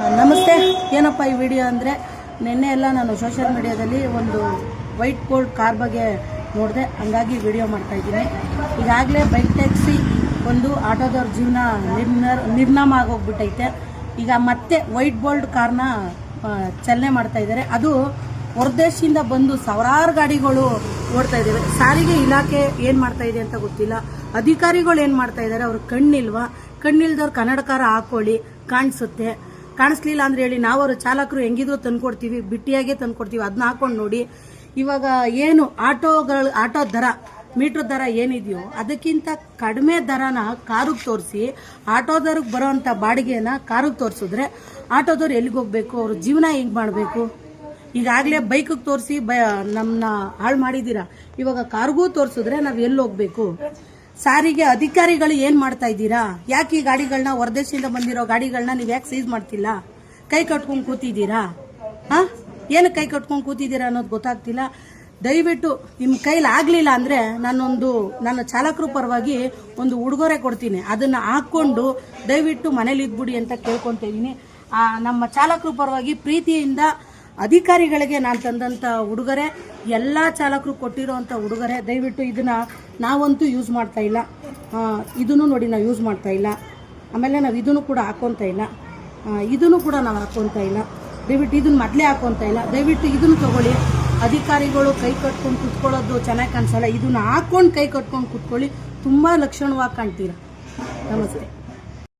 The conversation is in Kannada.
ನಮಸ್ತೆ. ಏನಪ್ಪ ಈ ವಿಡಿಯೋ ಅಂದರೆ? ನಿನ್ನೆ ಎಲ್ಲ ನಾನು ಸೋಷಿಯಲ್ ಮೀಡಿಯಾದಲ್ಲಿ ಒಂದು ವೈಟ್ ಬೋರ್ಡ್ ಕಾರ್ ಬಗ್ಗೆ ನೋಡಿದೆ. ಹಂಗಾಗಿ ವಿಡಿಯೋ ಮಾಡ್ತಾ ಇದ್ದೀನಿ. ಈಗಾಗಲೇ ಬೈಕ್ ಟ್ಯಾಕ್ಸಿ ಒಂದು ಆಟೋದವ್ರ ಜೀವನ ನಿರ್ನರ್ ನಿರ್ನಾಮ ಆಗೋಗ್ಬಿಟ್ಟೈತೆ. ಈಗ ಮತ್ತೆ ವೈಟ್ ಬೋಲ್ಡ್ ಕಾರ್ನ ಚಲನೆ ಮಾಡ್ತಾ ಇದ್ದಾರೆ. ಅದು ಹೊರದೇಶದಿಂದ ಬಂದು ಸಾವಿರಾರು ಗಾಡಿಗಳು ಓಡ್ತಾ ಇದ್ದಾವೆ ಸಾರಿಗೆ ಇಲಾಖೆ ಏನು ಮಾಡ್ತಾ ಇದೆ ಅಂತ ಗೊತ್ತಿಲ್ಲ. ಅಧಿಕಾರಿಗಳು ಏನು ಮಾಡ್ತಾ ಇದ್ದಾರೆ ಅವ್ರ ಕಣ್ಣಿಲ್ವಾ? ಕಣ್ಣಿಲ್ದವ್ರು ಕನ್ನಡಕಾರ ಹಾಕೊಳ್ಳಿ. ಕಾಣಿಸುತ್ತೆ. ಕಾಣಿಸ್ಲಿಲ್ಲ ಅಂದ್ರೆ ಹೇಳಿ ನಾವು ಅವರು ಚಾಲಕರು ಹೆಂಗಿದ್ರು ತಂದ್ಕೊಡ್ತೀವಿ, ಬಿಟ್ಟಿಯಾಗೆ ತಂದ್ಕೊಡ್ತೀವಿ ಅದನ್ನ ಹಾಕೊಂಡು ನೋಡಿ. ಇವಾಗ ಏನು ಆಟೋಗಳು, ಆಟೋ ದರ, ಮೀಟ್ರ್ ದರ ಏನಿದೆಯೋ ಅದಕ್ಕಿಂತ ಕಡಿಮೆ ದರನ ಕಾರಿಗೆ ತೋರಿಸಿ ದರಕ್ಕೆ ಬರೋವಂಥ ಬಾಡಿಗೆನ ಕಾರಿಗೆ ತೋರಿಸಿದ್ರೆ ಆಟೋದವ್ರು ಎಲ್ಲಿಗೆ ಹೋಗ್ಬೇಕು, ಅವ್ರ ಜೀವನ ಹೆಂಗೆ ಮಾಡಬೇಕು? ಈಗಾಗಲೇ ಬೈಕಿಗೆ ತೋರಿಸಿ ಬ ನಮ್ಮನ್ನ ಹಾಳು ಮಾಡಿದ್ದೀರಾ? ಇವಾಗ ಕಾರ್ಗೂ ತೋರಿಸಿದ್ರೆ ನಾವು ಎಲ್ಲಿ ಹೋಗ್ಬೇಕು? ಸಾರಿಗೆ ಅಧಿಕಾರಿಗಳು ಏನು ಮಾಡ್ತಾ ಇದ್ದೀರಾ? ಯಾಕೆ ಈ ಗಾಡಿಗಳನ್ನ ಹೊರದೇಶದಿಂದ ಬಂದಿರೋ ಗಾಡಿಗಳನ್ನ ನೀವು ಯಾಕೆ ಸೀಸ್ ಮಾಡ್ತಿಲ್ಲ? ಕೈ ಕಟ್ಕೊಂಡು ಕೂತಿದ್ದೀರಾ? ಹಾ? ಏನು ಕೈ ಕಟ್ಕೊಂಡು ಕೂತಿದ್ದೀರಾ ಅನ್ನೋದು ಗೊತ್ತಾಗ್ತಿಲ್ಲ. ದಯವಿಟ್ಟು ನಿಮ್ಮ ಕೈಲಿ ಆಗಲಿಲ್ಲ ಅಂದರೆ ನಾನೊಂದು ನನ್ನ ಚಾಲಕರು ಪರವಾಗಿ ಒಂದು ಉಡುಗೊರೆ ಕೊಡ್ತೀನಿ. ಅದನ್ನು ಹಾಕ್ಕೊಂಡು ದಯವಿಟ್ಟು ಮನೇಲಿ ಇದ್ಬಿಡಿ ಅಂತ ಕೇಳ್ಕೊತಾ ಇದ್ದೀನಿ. ಆ, ನಮ್ಮ ಚಾಲಕರು ಪರವಾಗಿ ಪ್ರೀತಿಯಿಂದ ಅಧಿಕಾರಿಗಳಿಗೆ ನಾನು ತಂದಂಥ ಉಡುಗೊರೆ, ಎಲ್ಲ ಚಾಲಕರು ಕೊಟ್ಟಿರೋವಂಥ ಉಡುಗೊರೆ. ದಯವಿಟ್ಟು ಇದನ್ನು ನಾವಂತೂ ಯೂಸ್ ಮಾಡ್ತಾ ಇಲ್ಲ. ಇದನ್ನು ನೋಡಿ ನಾವು ಯೂಸ್ ಮಾಡ್ತಾ ಇಲ್ಲ. ಆಮೇಲೆ ನಾವು ಇದನ್ನು ಕೂಡ ಹಾಕೊತಾ ಇಲ್ಲ. ಇದನ್ನು ಕೂಡ ನಾವು ಹಾಕೊತಾ ಇಲ್ಲ. ದಯವಿಟ್ಟು ಇದನ್ನು ಮೊದಲೇ ಹಾಕೊತಾ ಇಲ್ಲ. ದಯವಿಟ್ಟು ಇದನ್ನು ತಗೊಳ್ಳಿ. ಅಧಿಕಾರಿಗಳು ಕೈ ಕಟ್ಕೊಂಡು ಕುತ್ಕೊಳ್ಳೋದು ಚೆನ್ನಾಗಿ ಕಾಣಿಸಲ್ಲ. ಇದನ್ನು ಹಾಕೊಂಡು ಕೈ ಕಟ್ಕೊಂಡು ಕುತ್ಕೊಳ್ಳಿ. ತುಂಬ ಲಕ್ಷಣವಾಗಿ ಕಾಣ್ತೀರ. ನಮಸ್ತೆ.